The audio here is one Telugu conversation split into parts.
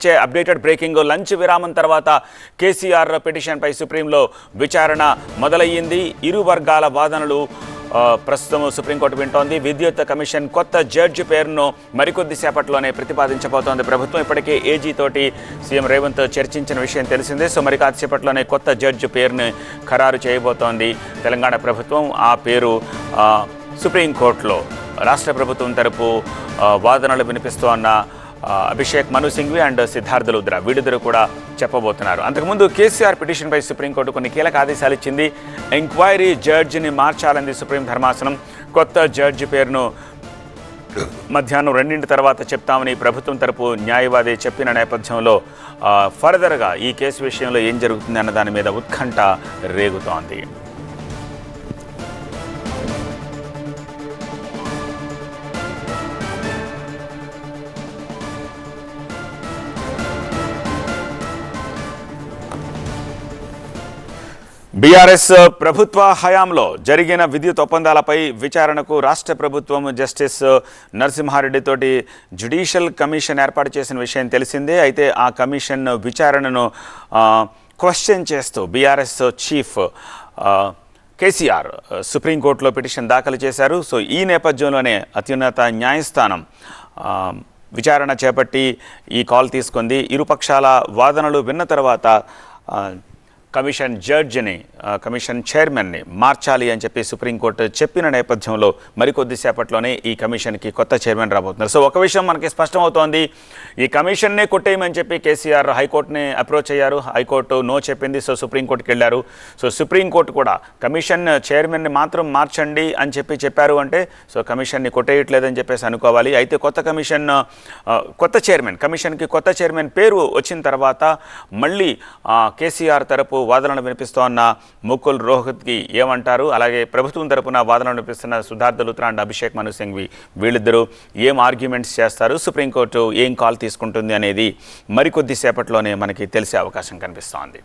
ఇచ్చే అప్డేటెడ్ బ్రేకింగ్ లంచ్ విరామం తర్వాత కేసీఆర్ పిటిషన్పై సుప్రీంలో విచారణ మొదలయ్యింది. ఇరు వర్గాల వాదనలు ప్రస్తుతం సుప్రీంకోర్టు వింటోంది. విద్యుత్ కమిషన్ కొత్త జడ్జి పేరును మరికొద్ది సేపట్లోనే ప్రతిపాదించబోతోంది. ప్రభుత్వం ఇప్పటికే ఏజీ తోటి సీఎం రేవంత్ చర్చించిన విషయం తెలిసిందే. సో మరి కాసేపట్లోనే కొత్త జడ్జి పేరును ఖరారు చేయబోతోంది తెలంగాణ ప్రభుత్వం. ఆ పేరు సుప్రీంకోర్టులో రాష్ట్ర ప్రభుత్వం తరపు వాదనలు వినిపిస్తోన్న అభిషేక్ మను సింఘ్వి అండ్ సిద్ధార్థ లుద్రా. వీడిద్దరు కూడా చెప్పబోతున్నారు. అంతకుముందు కేసీఆర్ పిటిషన్పై సుప్రీంకోర్టు కొన్ని కీలక ఆదేశాలు ఇచ్చింది. ఎంక్వైరీ జడ్జిని మార్చాలంది సుప్రీం ధర్మాసనం కొత్త జడ్జి పేరును మధ్యాహ్నం రెండింటి తర్వాత చెప్తామని ప్రభుత్వం తరపు న్యాయవాది చెప్పిన నేపథ్యంలో ఫర్దర్గా ఈ కేసు విషయంలో ఏం జరుగుతుంది అన్న దాని మీద ఉత్కంఠ రేగుతోంది. బీఆర్ఎస్ ప్రభుత్వ హయాంలో జరిగిన విద్యుత్ ఒప్పందాలపై విచారణకు రాష్ట్ర ప్రభుత్వం జస్టిస్ నరసింహారెడ్డితోటి జ్యుడిషియల్ కమిషన్ ఏర్పాటు చేసిన విషయం తెలిసిందే. అయితే ఆ కమిషన్ విచారణను క్వశ్చన్ చేస్తూ బీఆర్ఎస్ చీఫ్ కేసీఆర్ సుప్రీంకోర్టులో పిటిషన్ దాఖలు చేశారు. సో ఈ నేపథ్యంలోనే అత్యున్నత న్యాయస్థానం విచారణ చేపట్టి ఈ కాల్ తీసుకుంది. ఇరుపక్షాల వాదనలు విన్న తర్వాత కమిషన్ జడ్జిని కమిషన్ చైర్మన్ని మార్చాలి అని చెప్పి సుప్రీంకోర్టు చెప్పిన నేపథ్యంలో మరికొద్దిసేపట్లోనే ఈ కమిషన్కి కొత్త చైర్మన్ రాబోతున్నారు. సో ఒక విషయం మనకి స్పష్టమవుతోంది. ఈ కమిషన్నే కొట్టేయమని చెప్పి కేసీఆర్ హైకోర్టుని అప్రోచ్ అయ్యారు. హైకోర్టు నో చెప్పింది. సో సుప్రీంకోర్టుకి వెళ్ళారు. సో సుప్రీంకోర్టు కూడా కమిషన్ చైర్మన్ని మాత్రం మార్చండి అని చెప్పి చెప్పారు అంటే సో కమిషన్ని కొట్టేయట్లేదని చెప్పేసి అనుకోవాలి. అయితే కొత్త కమిషన్ కొత్త చైర్మన్ కమిషన్కి కొత్త చైర్మన్ పేరు వచ్చిన తర్వాత మళ్ళీ కేసీఆర్ తరపు వాదనలు వినిపిస్తోన్న ముకుల్ రోహిత్కి ఏమంటారు? అలాగే ప్రభుత్వం తరపున వాదనలు వినిపిస్తున్న సిద్ధార్థ లుత్రా అండ్ అభిషేక్ మను సింఘ్వి వీళ్ళిద్దరూ ఏం ఆర్గ్యుమెంట్స్ చేస్తారు? సుప్రీంకోర్టు ఏం కాల్ తీసుకుంటుంది అనేది మరికొద్దిసేపట్లోనే మనకి తెలిసే అవకాశం కనిపిస్తోంది.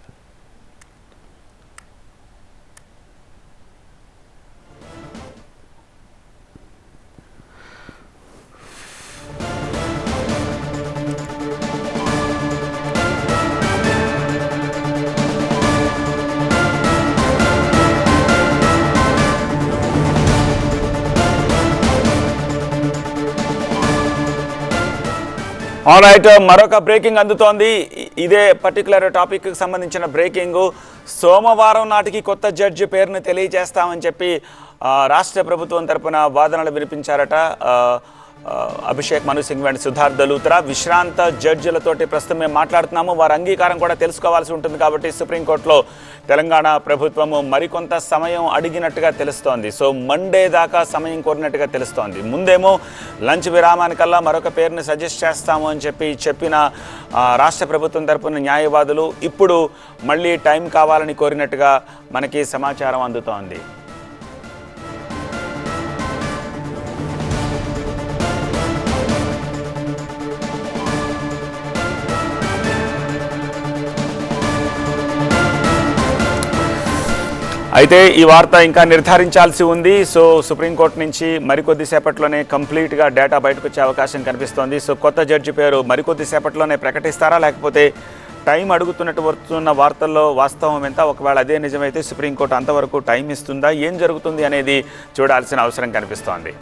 రైట్ uh, మరొక బ్రేకింగ్ అందుతోంది. ఇదే పర్టికులర్ టాపిక్కి సంబంధించిన బ్రేకింగ్ సోమవారం నాటికి కొత్త జడ్జి పేరును తెలియజేస్తామని చెప్పి రాష్ట్ర ప్రభుత్వం తరపున వాదనలు వినిపించారట. అభిషేక్ మను సింగ్ అండ్ సిద్ధార్థ దలూత్రా విశ్రాంత జడ్జిలతోటి ప్రస్తుతం మేము మాట్లాడుతున్నాము. వారి అంగీకారం కూడా తెలుసుకోవాల్సి ఉంటుంది కాబట్టి సుప్రీంకోర్టులో తెలంగాణ ప్రభుత్వము మరికొంత సమయం అడిగినట్టుగా తెలుస్తోంది. సో మండే దాకా సమయం కోరినట్టుగా తెలుస్తోంది. ముందేమో లంచ్ విరామానికల్లా మరొక పేరుని సజెస్ట్ చేస్తాము అని చెప్పి చెప్పిన రాష్ట్ర ప్రభుత్వం తరపున న్యాయవాదులు ఇప్పుడు మళ్ళీ టైం కావాలని కోరినట్టుగా మనకి సమాచారం అందుతోంది. అయితే ఈ వార్త ఇంకా నిర్ధారించాల్సి ఉంది. సో సుప్రీంకోర్టు నుంచి మరికొద్ది సేపట్లోనే కంప్లీట్గా డేటా బయటకు వచ్చే అవకాశం కనిపిస్తోంది. సో కొత్త జడ్జి పేరు మరికొద్ది సేపట్లోనే ప్రకటిస్తారా? లేకపోతే టైం అడుగుతున్నట్టు వస్తున్న వార్తల్లో వాస్తవం ఎంత? ఒకవేళ అదే నిజమైతే సుప్రీంకోర్టు అంతవరకు టైం ఇస్తుందా? ఏం జరుగుతుంది అనేది చూడాల్సిన అవసరం కనిపిస్తోంది.